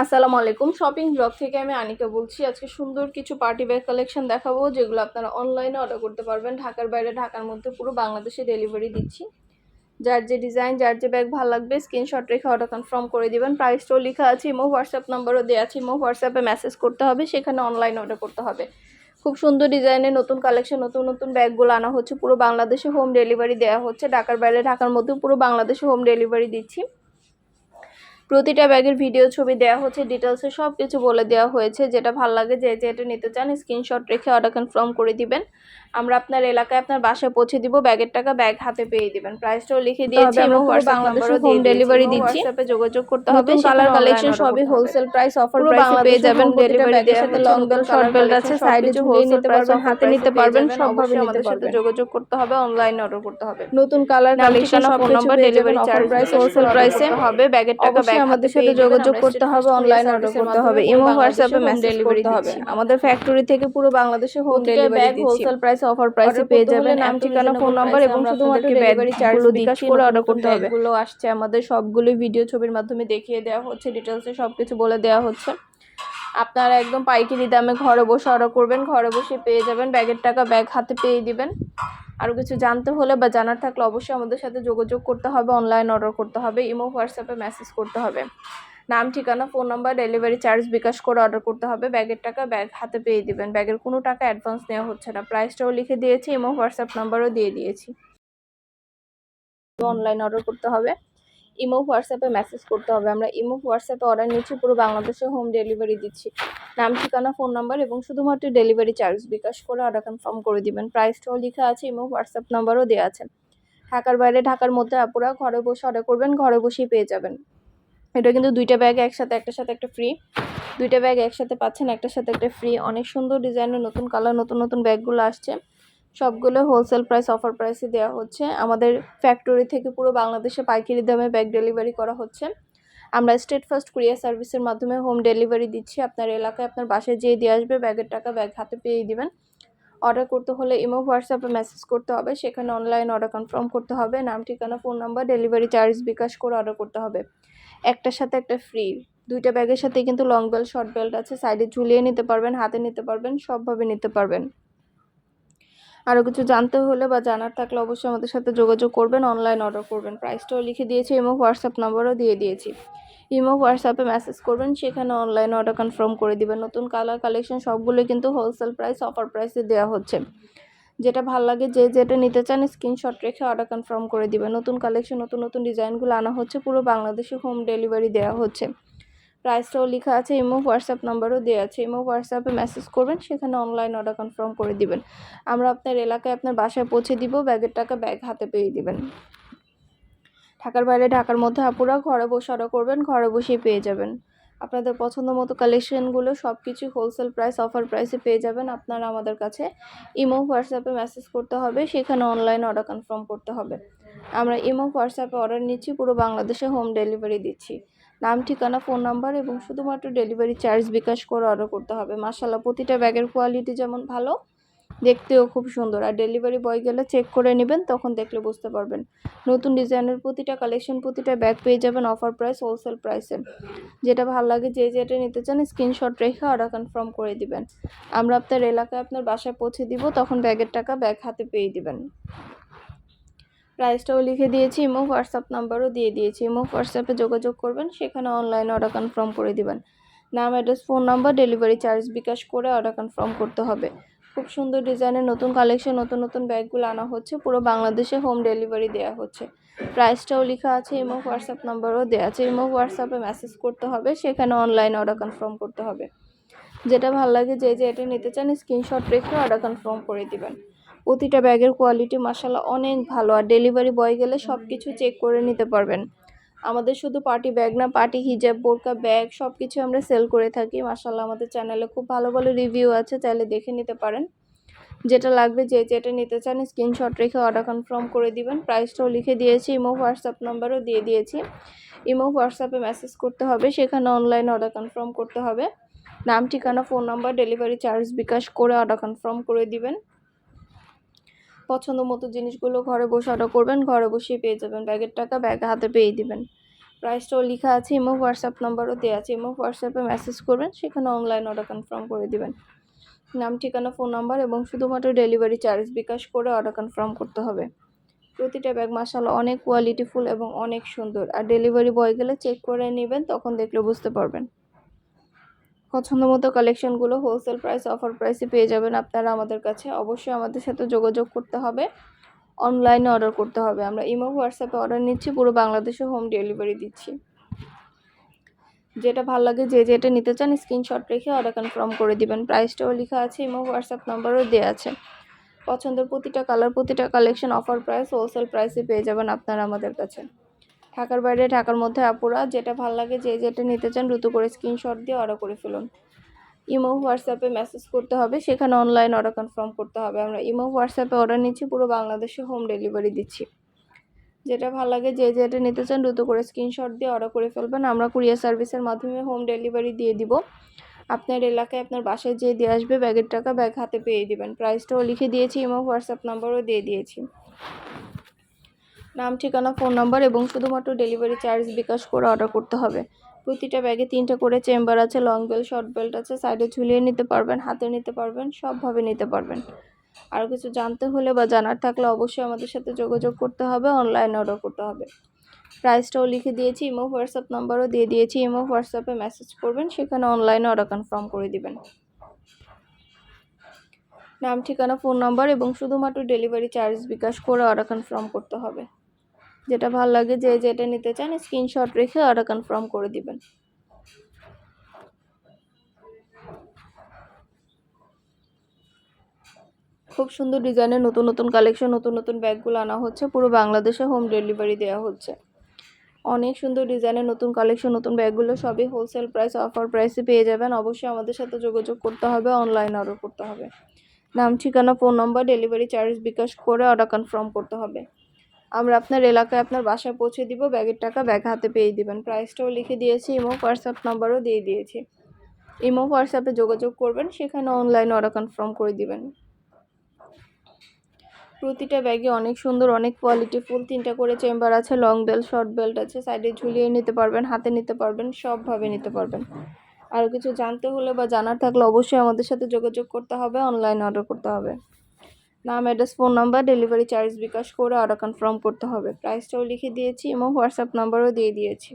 আসসালামু আলাইকুম। Shopping blog থেকে আমি আনিকা বলছি, আজকে সুন্দর কিছু পার্টি ব্যাগ কালেকশন দেখাবো, যেগুলো আপনারা অনলাইনে অর্ডার করতে পারবেন। ঢাকার বাইরে, ঢাকার মধ্যে পুরো বাংলাদেশে ডেলিভারি দিচ্ছি। যার যে ডিজাইন যার যে ব্যাগ ভালো লাগবে স্ক্রিনশট রেখে অর্ডার কনফার্ম করে দিবেন। প্রাইসটাও লেখা আছে ইমো হোয়াটসঅ্যাপ নাম্বারও দেওয়া আছে ইমো হোয়াটসঅ্যাপে মেসেজ করতে হবে, সেখানে অনলাইন অর্ডার করতে হবে। খুব সুন্দর ডিজাইনের নতুন কালেকশন নতুন নতুন ব্যাগগুলো আনা হচ্ছে। পুরো বাংলাদেশে হোম ডেলিভারি দেওয়া হচ্ছে। ঢাকার বাইরে, ঢাকার মধ্যে পুরো বাংলাদেশে হোম ডেলিভারি দিচ্ছি। প্রতিটা ব্যাগের ভিডিও ছবি দেওয়া হচ্ছে ডিটেলসে সব কিছু বলে দেওয়া হয়েছে। যেটা ভালো লাগে যে যেটা নিতে চান স্ক্রিনশট রেখে অর্ডার কনফার্ম করে দিবেন। আমরা আপনার এলাকায় আপনার বাসায় পৌঁছে দিব ব্যাগের টাকা ব্যাগ হাতে পেয়ে দিবেন। প্রাইসটাও লিখে দিয়েছি এবং বাংলাদেশে হোম ডেলিভারি দিচ্ছি। যোগাযোগ করতে হবে কালার কালেকশন সবই হোলসেল প্রাইস অফার প্রাইসে পেয়ে যাবেন ডেলিভারি দেওয়ার সাথে লং বেল শর্ট বেল্ট আছে সাইডে ঝুলিয়ে নিতে পারবেন হাতে নিতে পারবেন সবভাবে নিতে পারবেন। যোগাযোগ করতে হবে অনলাইনে অর্ডার করতে হবে। নতুন colour collection phone number delivery charge price wholesale প্রাইসে হবে ব্যাগের টাকা ব্যাগ আমাদের সাথে যোগাযোগ করতে হবে অনলাইন অর্ডার করতে হবে ইমো হোয়াটসঅ্যাপে মেসেজ করতে হবে। আমাদের ফ্যাক্টরি থেকে পুরো বাংলাদেশে হোম ডেলিভারি দিচ্ছি। হোলসেল প্রাইস অফার প্রাইসে পেয়ে যাবেন নাম ঠিকানা ফোন নাম্বার এবং শুধুমাত্র ডেলিভারি চার্জগুলো বিকাশ করে অর্ডার করতে হবে। এগুলো আসছে আমাদের সবগুলো ভিডিও ছবির মাধ্যমে দেখিয়ে দেওয়া হচ্ছে ডিটেলসে সবকিছু বলে দেওয়া হচ্ছে। আপনারা একদম পাইকারি দামে ঘরে বসে অর্ডার করবেন ঘরে বসে পেয়ে যাবেন ব্যাগের টাকা ব্যাগ হাতে পেয়ে দিবেন। আরও কিছু জানতে হলে বা জানার থাকলে অবশ্যই আমাদের সাথে যোগাযোগ করতে হবে অনলাইন অর্ডার করতে হবে ইমো হোয়াটসঅ্যাপে মেসেজ করতে হবে। নাম, ঠিকানা phone number delivery charge bKash করে অর্ডার করতে হবে। ব্যাগের টাকা ব্যাগ হাতে পেয়ে দিবেন। ব্যাগের কোনো টাকা অ্যাডভান্স নেওয়া হচ্ছে না। প্রাইসটাও লিখে দিয়েছি ইমো হোয়াটসঅ্যাপ নাম্বারও দিয়ে দিয়েছি। অনলাইন অর্ডার করতে হবে। ইমো, হোয়াটসঅ্যাপে মেসেজ করতে হবে। আমরা ইমো, হোয়াটসঅ্যাপে অর্ডার নিচ্ছি পুরো বাংলাদেশে হোম ডেলিভারি দিচ্ছি। নাম, ঠিকানা ফোন নাম্বার এবং শুধুমাত্র ডেলিভারি চার্জ বিকাশ করে অর্ডার কনফার্ম করে দিবেন। প্রাইসটাও লেখা আছে, ইমো, হোয়াটসঅ্যাপ নাম্বারও দেওয়া আছে। ঢাকার বাইরে, ঢাকার মধ্যে আপুরা ঘরে বসে অর্ডার করবেন, ঘরে বসেই পেয়ে যাবেন। এটা কিন্তু দুইটা ব্যাগ একসাথে, একটার সাথে একটা ফ্রি দুইটা ব্যাগ একসাথে পাচ্ছেন, একটার সাথে একটা ফ্রি অনেক সুন্দর ডিজাইনের নতুন কালার নতুন নতুন ব্যাগগুলো আসছে। সবগুলো হোলসেল প্রাইস অফার প্রাইসে দেওয়া হচ্ছে। আমাদের ফ্যাক্টরি থেকে পুরো বাংলাদেশে পাইকারি দামে ব্যাগ ডেলিভারি করা হচ্ছে। আমরা স্টেট ফার্স্ট কুরিয়ার সার্ভিসের মাধ্যমে হোম ডেলিভারি দিচ্ছি। আপনার এলাকায় আপনার বাসায় যেয়ে দিয়ে আসবে ব্যাগের টাকা ব্যাগ হাতে পেয়ে দিবেন। অর্ডার করতে হলে ইমো হোয়াটসঅ্যাপে মেসেজ করতে হবে। সেখানে অনলাইন অর্ডার কনফার্ম করতে হবে। নাম, ঠিকানা phone number delivery charge bKash করে অর্ডার করতে হবে। একটার সাথে একটা ফ্রি দুইটা ব্যাগের সাথে কিন্তু লং বেল্ট শর্ট বেল্ট আছে। সাইডে ঝুলিয়ে নিতে পারবেন, হাতে নিতে পারবেন, সবভাবে নিতে পারবেন। আরও কিছু জানতে হলে বা জানার থাকলে অবশ্যই আমাদের সাথে যোগাযোগ করবেন অনলাইন অর্ডার করবেন। প্রাইসটাও লিখে দিয়েছি ইমো হোয়াটসঅ্যাপ নাম্বারও দিয়ে দিয়েছি। ইমো হোয়াটসঅ্যাপে মেসেজ করবেন, সেখানে অনলাইন অর্ডার কনফার্ম করে দিবেন। নতুন কালার কালেকশন সবগুলো কিন্তু হোলসেল প্রাইস অফার প্রাইসে দেওয়া হচ্ছে। যেটা ভালো লাগে, যে যেটা নিতে চান স্ক্রিনশট রেখে অর্ডার কনফার্ম করে দিবেন। নতুন কালেকশন নতুন নতুন ডিজাইনগুলো আনা হচ্ছে, পুরো বাংলাদেশে হোম ডেলিভারি দেওয়া হচ্ছে। প্রাইসটাও লেখা আছে, ইমো, হোয়াটসঅ্যাপ নাম্বারও দেওয়া আছে। ইমো, হোয়াটসঅ্যাপে মেসেজ করবেন, সেখানে অনলাইন অর্ডার কনফার্ম করে দিবেন। আমরা আপনার এলাকায় আপনার বাসায় পৌঁছে দিব, ব্যাগের টাকা ব্যাগ হাতে পেয়ে দিবেন। ঢাকার বাইরে, ঢাকার মধ্যে আপুরা ঘরে বসে অর্ডার করবেন, ঘরে বসেই পেয়ে যাবেন। আপনাদের পছন্দ মতো কালেকশনগুলো সব কিছু হোলসেল প্রাইস অফার প্রাইসে পেয়ে যাবেন। আপনারা আমাদের কাছে ইমো, হোয়াটসঅ্যাপে মেসেজ করতে হবে, সেখানে অনলাইন অর্ডার কনফার্ম করতে হবে। আমরা ইমো, হোয়াটসঅ্যাপে অর্ডার নিচ্ছি, পুরো বাংলাদেশে হোম ডেলিভারি দিচ্ছি। নাম, ঠিকানা, ফোন নাম্বার এবং শুধুমাত্র ডেলিভারি চার্জ বিকাশ করে অর্ডার করতে হবে। মাসাল্লাহ প্রতিটা ব্যাগের কোয়ালিটি যেমন ভালো, দেখতেও খুব সুন্দর। আর ডেলিভারি বয় গেলে চেক করে নেবেন, তখন দেখলে বুঝতে পারবেন। নতুন ডিজাইনের প্রতিটা কালেকশন প্রতিটা ব্যাগ পেয়ে যাবেন অফার প্রাইস হোলসেল প্রাইসে যেটা ভালো লাগে, যে যেটা নিতে চান স্ক্রিনশট রেখে অর্ডার কনফার্ম করে দিবেন। আমরা আপনার এলাকায় আপনার বাসায় পৌঁছে দিব, তখন ব্যাগের টাকা ব্যাগ হাতে পেয়ে দিবেন। প্রাইসটাও লিখে দিয়েছি, ইমো, হোয়াটসঅ্যাপ নাম্বারও দিয়ে দিয়েছি। ইমো, হোয়াটসঅ্যাপে যোগাযোগ করবেন, সেখানে অনলাইন অর্ডার কনফার্ম করে দিবেন। নাম address phone number delivery charge bKash করে অর্ডার কনফার্ম করতে হবে। খুব সুন্দর ডিজাইনের নতুন কালেকশন নতুন নতুন ব্যাগগুলো আনা হচ্ছে। পুরো বাংলাদেশে হোম ডেলিভারি দেওয়া হচ্ছে। প্রাইসটাও লেখা আছে, ইমো, হোয়াটসঅ্যাপ নাম্বারও দেওয়া আছে। ইমো, হোয়াটসঅ্যাপে মেসেজ করতে হবে, সেখানে অনলাইন অর্ডার কনফার্ম করতে হবে। যেটা ভালো লাগে, যে যে এটা নিতে চান স্ক্রিনশট রেখে অর্ডার কনফার্ম করে দিবেন। প্রতিটা ব্যাগের কোয়ালিটি মাসাল্লাহ অনেক ভালো। আর ডেলিভারি বয় গেলে সব কিছু চেক করে নিতে পারবেন। আমাদের শুধু পার্টি ব্যাগ না পার্টি হিজাব বোরকা ব্যাগ সব কিছু আমরা সেল করে থাকি। মাসাল্লাহ আমাদের চ্যানেলে খুব ভালো ভালো রিভিউ আছে, চাইলে দেখে নিতে পারেন। যেটা লাগবে যে যেটা নিতে চান স্ক্রিনশট রেখে অর্ডার কনফার্ম করে দিবেন। প্রাইসটাও লিখে দিয়েছি, ইমো, হোয়াটসঅ্যাপ নাম্বারও দিয়ে দিয়েছি। ইমো, হোয়াটসঅ্যাপে মেসেজ করতে হবে, সেখানে অনলাইন অর্ডার কনফার্ম করতে হবে। নাম, ঠিকানা phone number delivery charge bKash করে অর্ডার কনফার্ম করে দিবেন। পছন্দ মতো জিনিসগুলো ঘরে বসে অর্ডার করবেন, ঘরে বসেই পেয়ে যাবেন। ব্যাগের টাকা ব্যাগ হাতে পেয়ে দিবেন। প্রাইসটাও লেখা আছে ইমো হোয়াটসঅ্যাপ নাম্বারও দেওয়া আছে। ইমো হোয়াটসঅ্যাপে মেসেজ করবেন, সেখানে অনলাইন অর্ডার কনফার্ম করে দিবেন। নাম, ঠিকানা ফোন নাম্বার এবং শুধুমাত্র ডেলিভারি চার্জ বিকাশ করে অর্ডার কনফার্ম করতে হবে। প্রতিটা ব্যাগ মাসাল্লাহ অনেক কোয়ালিটিফুল এবং অনেক সুন্দর। আর ডেলিভারি বয় গেলে চেক করে নেবেন, তখন দেখলে বুঝতে পারবেন। পছন্দ মতো কালেকশনগুলো হোলসেল প্রাইস অফার প্রাইসে পেয়ে যাবেন। আপনারা আমাদের কাছে অবশ্যই আমাদের সাথে যোগাযোগ করতে হবে। অনলাইনে অর্ডার করতে হবে। আমরা ইমো, হোয়াটসঅ্যাপে অর্ডার নিচ্ছি, পুরো বাংলাদেশে হোম ডেলিভারি দিচ্ছি। যেটা ভালো লাগে, যে যেটা নিতে চান স্ক্রিনশট রেখে অর্ডার কনফার্ম করে দিবেন। প্রাইসটাও লেখা আছে, ইমো, হোয়াটসঅ্যাপ নাম্বারও দেওয়া আছে। পছন্দের প্রতিটা কালার প্রতিটা কালেকশন অফার প্রাইস হোলসেল প্রাইসে পেয়ে যাবেন আপনারা আমাদের কাছে। ঢাকার বাইরে, ঢাকার মধ্যে আপুরা যেটা ভালো লাগে, যে যেটা নিতে চান দ্রুত করে স্ক্রিনশট দিয়ে অর্ডার করে ফেলুন। ইমো, হোয়াটসঅ্যাপে মেসেজ করতে হবে, সেখানে অনলাইন অর্ডার কনফার্ম করতে হবে। আমরা ইমো, হোয়াটসঅ্যাপে অর্ডার নিচ্ছি, পুরো বাংলাদেশে হোম ডেলিভারি দিচ্ছি। যেটা ভালো লাগে, যে যেটা নিতে চান দ্রুত করে স্ক্রিনশট দিয়ে অর্ডার করে ফেলবেন। আমরা কুরিয়ার সার্ভিসের মাধ্যমে হোম ডেলিভারি দিয়ে দিব। আপনার এলাকায় আপনার বাসায় যেয়ে দিয়ে আসবে ব্যাগের টাকা ব্যাগ হাতে পেয়ে দিবেন। প্রাইসটাও লিখে দিয়েছি, ইমো, হোয়াটসঅ্যাপ নাম্বারও দিয়ে দিয়েছি। নাম, ঠিকানা, ফোন নাম্বার এবং শুধুমাত্র ডেলিভারি চার্জ বিকাশ করে অর্ডার করতে হবে। প্রতিটা ব্যাগে তিনটে করে চেম্বার আছে, লং বেল্ট, শর্ট বেল্ট আছে, সাইডে ঝুলিয়ে নিতে পারবেন, হাতে নিতে পারবেন, সবভাবে নিতে পারবেন। আর কিছু জানতে হলে বা জানার থাকলে অবশ্যই আমাদের সাথে যোগাযোগ করতে হবে, অনলাইন অর্ডার করতে হবে। প্রাইসটাও লিখে দিয়েছি, ইমো, হোয়াটসঅ্যাপ নাম্বারও দিয়ে দিয়েছি, ইমো, হোয়াটসঅ্যাপে মেসেজ করবেন, সেখানে অনলাইনে অর্ডার কনফার্ম করে দিবেন। নাম, ঠিকানা, ফোন নাম্বার এবং শুধুমাত্র ডেলিভারি চার্জ বিকাশ করে অর্ডার কনফার্ম করতে হবে। যেটা ভালো লাগে যে, যেটা নিতে চান স্ক্রিনশট রেখে অর্ডার কনফার্ম করে দিবেন। খুব সুন্দর ডিজাইনের নতুন নতুন কালেকশন নতুন নতুন ব্যাগগুলো আনা হচ্ছে। পুরো বাংলাদেশে হোম ডেলিভারি দেওয়া হচ্ছে। অনেক সুন্দর ডিজাইনের নতুন কালেকশন নতুন ব্যাগগুলো সবই হোলসেল প্রাইস অফার প্রাইসে পেয়ে যাবেন। অবশ্যই আমাদের সাথে যোগাযোগ করতে হবে অনলাইন অর্ডার করতে হবে। নাম, ঠিকানা phone number delivery charge bKash করে অর্ডার কনফার্ম করতে হবে। আমরা আপনার এলাকায় আপনার বাসায় পৌঁছে দিব, ব্যাগের টাকা ব্যাগ হাতে পেয়ে দিবেন। প্রাইসটাও লিখে দিয়েছি, ইমো হোয়াটসঅ্যাপ নাম্বারও দিয়ে দিয়েছি। ইমো হোয়াটসঅ্যাপে যোগাযোগ করবেন, সেখানে অনলাইন অর্ডার কনফার্ম করে দিবেন। প্রতিটা ব্যাগে অনেক সুন্দর, অনেক কোয়ালিটি ফুল, তিনটা করে চেম্বার আছে লং বেল্ট শর্ট বেল্ট আছে সাইডে ঝুলিয়ে নিতে পারবেন, হাতে নিতে পারবেন, সবভাবে নিতে পারবেন। আরও কিছু জানতে হলে বা জানার থাকলে অবশ্যই আমাদের সাথে যোগাযোগ করতে হবে অনলাইন অর্ডার করতে হবে। নাম address phone number delivery charge bKash করে অর্ডার কনফার্ম করতে হবে। প্রাইসটাও লিখে দিয়েছি এবং হোয়াটসঅ্যাপ নাম্বারও দিয়ে দিয়েছি।